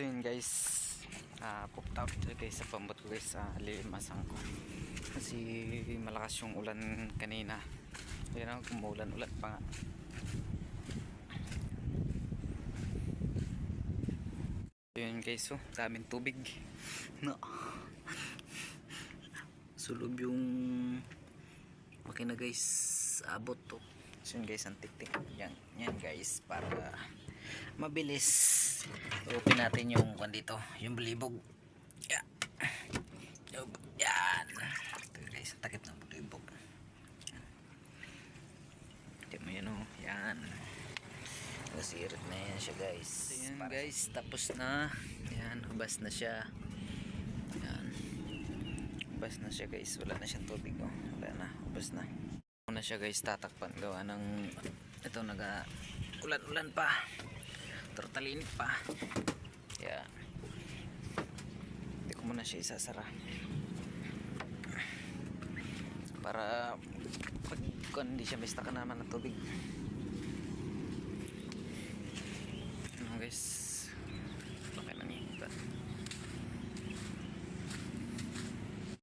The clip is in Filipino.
So yun guys, ah popped out guys sa pambot ko guys sa limasang ko. Kasi malakas yung ulan kanina. Yun ako, kumulan-ulan pa nga. Yun guys, oh, daming tubig. No. Sulob yung makina guys, abot to. So yun guys, ang tiktik. Yan, yan guys, para mabilis. Open natin yung kwan dito, yung balibog. Yan. Yan. Ito guys, ang takip ng balibog. Ito mo yun oh, yan. Nasirit na yan siya guys. So yan guys, tapos na. Yan, hubas na siya. Yan. Hubas na siya guys. Wala na siyang tubig oh. Wala na, hubas na. Na siya guys, tatakpan gawa ng ito naga ulan-ulan pa. Tortalinit pa. Yan. Hindi ko muna siya isasara. Para pag hindi siya may ka naman ng tubig.